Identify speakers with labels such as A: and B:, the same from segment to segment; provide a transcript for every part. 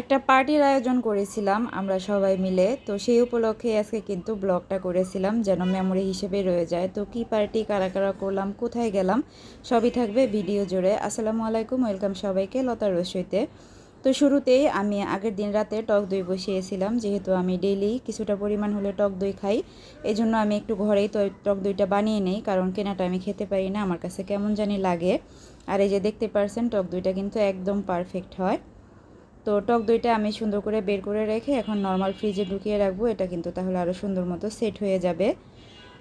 A: একটা পার্টির আয়োজন করেছিলাম আমরা সবাই মিলে। তো সেই উপলক্ষে আজকে কিন্তু ব্লগটা করেছিলাম যেন মেমোরি হিসেবে রয়ে যায়। তো কি পার্টি, কারা কারা করলাম, কোথায় গেলাম, সবই থাকবে ভিডিও জুড়ে। আসসালামু আলাইকুম, ওয়েলকাম সবাইকে লতা রসইতে তো শুরুতেই আমি আগের দিন রাতে টক দই বসিয়েছিলাম, যেহেতু আমি ডেইলি কিছুটা পরিমাণ হলে টক দই খাই। এই জন্য আমি একটু ঘরেই তো টক দইটা বানিয়ে নেই, কারণ কেনাটা আমি খেতে পারি না, আমার কাছে কেমন জানি লাগে। আর এই যে দেখতে পারছেন, টক দইটা কিন্তু একদম পারফেক্ট হয়। তো টক দইটা আমি সুন্দর করে বের করে রেখে এখন নর্মাল ফ্রিজে ঢুকিয়ে রাখব। এটা কিন্তু তাহলে আরও সুন্দর মতো সেট হয়ে যাবে।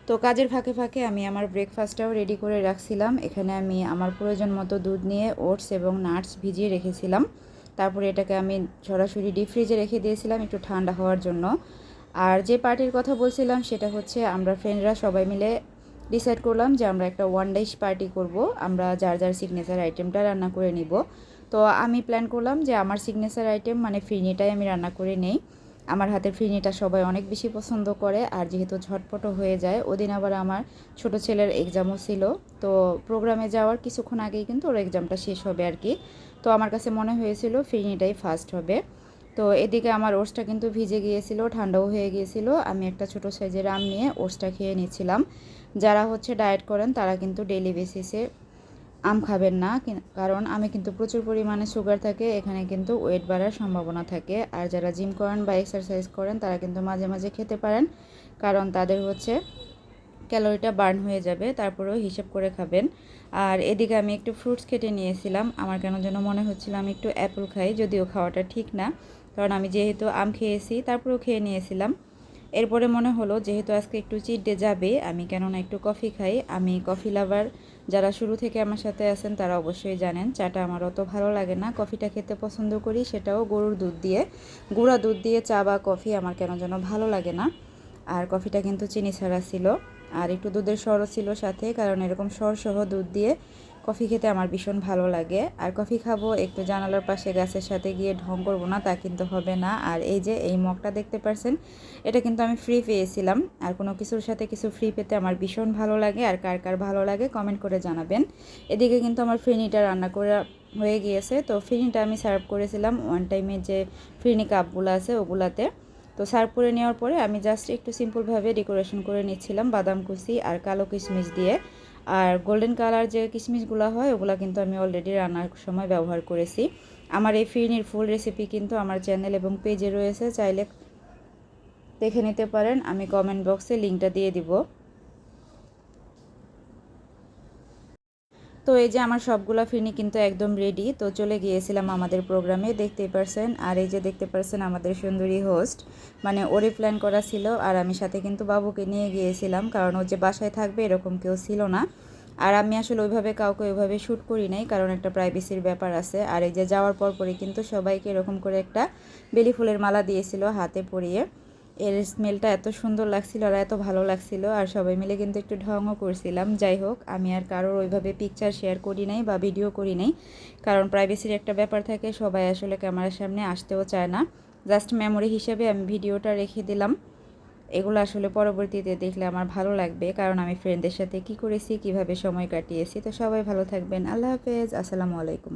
A: তো কাজের ফাঁকে ফাঁকে আমি আমার ব্রেকফাস্টটাও রেডি করে রাখছিলাম। এখানে আমি আমার প্রয়োজন মতো দুধ নিয়ে ওটস এবং নাটস ভিজিয়ে রেখেছিলাম। তারপরে এটাকে আমি সরাসরি ডিপ ফ্রিজে রেখে দিয়েছিলাম একটু ঠান্ডা হওয়ার জন্য। আর যে পার্টির কথা বলছিলাম সেটা হচ্ছে আমরা ফ্রেন্ডরা সবাই মিলে ডিসাইড করলাম যে আমরা একটা ওয়ান ডাইশ পার্টি করব। আমরা যার যার সিগনেচার আইটেমটা রান্না করে নিব। তো আমি প্ল্যান করলাম যে আমার সিগনেচার আইটেম মানে ফিরনিটাই আমি রান্না করে নেই। আমার হাতের ফিরনিটা সবাই অনেক বেশি পছন্দ করে, আর যেহেতু ঝটপটও হয়ে যায়, ওদিন আবার আমার ছোট ছেলের এক্সামও ছিল। তো প্রোগ্রামে যাওয়ার কিছুক্ষণ আগেই কিন্তু ওর এক্সামটা শেষ হবে আর কি। তো আমার কাছে মনে হয়েছিল ফিরনিটাই ফার্স্ট হবে। তো এদিকে আমার ওটসটা কিন্তু ভিজে গিয়েছিল, ঠান্ডাও হয়ে গিয়েছিল। আমি একটা ছোট সাইজের আম নিয়ে ওটসটা খেয়ে নিয়েছিলাম যারা হচ্ছে ডায়েট করেন তারা কিন্তু ডেলি বেসিসে আম খাবেন না কারণ আমি কিন্তু প্রচুর পরিমাণে সুগার থাকে, এখানে কিন্তু ওয়েট বাড়ার সম্ভাবনা থাকে। আর যারা জিম করেন বা এক্সারসাইজ করেন, তারা কিন্তু মাঝে মাঝে খেতে পারেন, কারণ তাদের হচ্ছে ক্যালোরিটা বার্ন হয়ে যাবে, তারপরেও হিসেব করে খাবেন। আর এদিকে আমি একটু ফ্রুটস কেটে নিয়েছিলাম, আমার কেন যেন মনে হচ্ছিল আমি একটু অ্যাপেল খাই, যদিও খাওয়াটা ঠিক না, কারণ আমি যেহেতু আম খেয়েছি, তারপরেও খেয়ে নিয়েছিলাম। এরপরে মনে হলো যেহেতু আজকে একটু চিট ডে যাবে, আমি কেননা একটু কফি খাই। আমি কফি লাভার যারা শুরু থেকে আমার সাথে আছেন তারা অবশ্যই জানেন, চাটা আমার অত ভালো লাগে না। কফিটা খেতে পছন্দ করি, সেটাও গরুর দুধ দিয়ে। গুঁড়া দুধ দিয়ে চা বা কফি আমার কেন যেন ভালো লাগে না। আর কফিটা কিন্তু চিনি ছাড়া ছিল। আর একটু দুধের সরও ছিল সাথে, কারণ এরকম সর সহ দুধ দিয়ে কফি খেতে আমার ভীষণ ভালো লাগে। আর কফি খাব, একটু জানালার পাশে গাছের সাথে গিয়ে ঢং করব না, তা কিন্তু হবে না। আর এই যে, এই মগটা দেখতে পারছেন, এটা কিন্তু আমি ফ্রি পেয়েছিলাম। আর কোনো কিছুর সাথে কিছু ফ্রি পেতে আমার ভীষণ ভালো লাগে। আর কার কার ভালো লাগে কমেন্ট করে জানাবেন। এদিকে কিন্তু আমার ফ্রিনিটা রান্না করে হয়ে গিয়েছে। তো ফ্রিনিটা আমি সার্ভ করেছিলাম ওয়ান টাইমে যে ফ্রিনি কাপগুলো আছে, ওগুলাতে। তো সার্ভ করে নেওয়ার পরে আমি জাস্ট একটু সিম্পলভাবে ডেকোরেশন করে নিচ্ছিলাম, বাদাম কুচি আর কালো কিশমিশ দিয়ে। আর গোল্ডেন কালার যে কিশমিশগুলো হয়, ওগুলো কিন্তু আমি অলরেডি রান্নার সময় ব্যবহার করেছি। আমার এই ফিরনির ফুল রেসিপি কিন্তু আমার চ্যানেল এবং পেজে রয়েছে, চাইলে দেখে নিতে পারেন। আমি কমেন্ট বক্সে লিঙ্কটা দিয়ে দিব। তো এই যে আমার সবগুলো ফিরনি কিন্তু একদম রেডি তো চলে গিয়েছিলাম আমাদের প্রোগ্রামে, দেখতেই পারছেন। আর এই যে দেখতে পারছেন আমাদের সুন্দরী হোস্ট মানে ওরে প্ল্যান করা ছিল। আর আমি সাথে কিন্তু বাবুকে নিয়ে গিয়েছিলাম, কারণ ও যে বাসায় থাকবে এরকম কেউ ছিল না। আর আমি আসলে ওইভাবে কাউকে ওইভাবে শ্যুট করি নাই, কারণ একটা প্রাইভেসির ব্যাপার আছে। আর এই যে যাওয়ার পর পরই কিন্তু সবাইকে এরকম করে একটা বেলি ফুলের মালা দিয়েছিল হাতে পরিয়ে। এর স্মেলটা এত সুন্দর লাগছিল আর এত ভালো লাগছিল আর সবাই মিলে কিন্তু একটু ঢংও করছিলাম। যাই হোক, আমি আর কারোর ওইভাবে পিকচার শেয়ার করি নাই বা ভিডিও করি নাই। কারণ প্রাইভেসির একটা ব্যাপার থাকে, সবাই আসলে ক্যামেরার সামনে আসতেও চায় না। জাস্ট মেমোরি হিসেবে আমি ভিডিওটা রেখে দিলাম। এগুলো আসলে পরবর্তীতে দেখলে আমার ভালো লাগবে, কারণ আমি ফ্রেন্ডদের সাথে কি করেছি, কীভাবে সময় কাটিয়েছি। তো সবাই ভালো থাকবেন। আল্লাহ হাফেজ। আসসালামু আলাইকুম।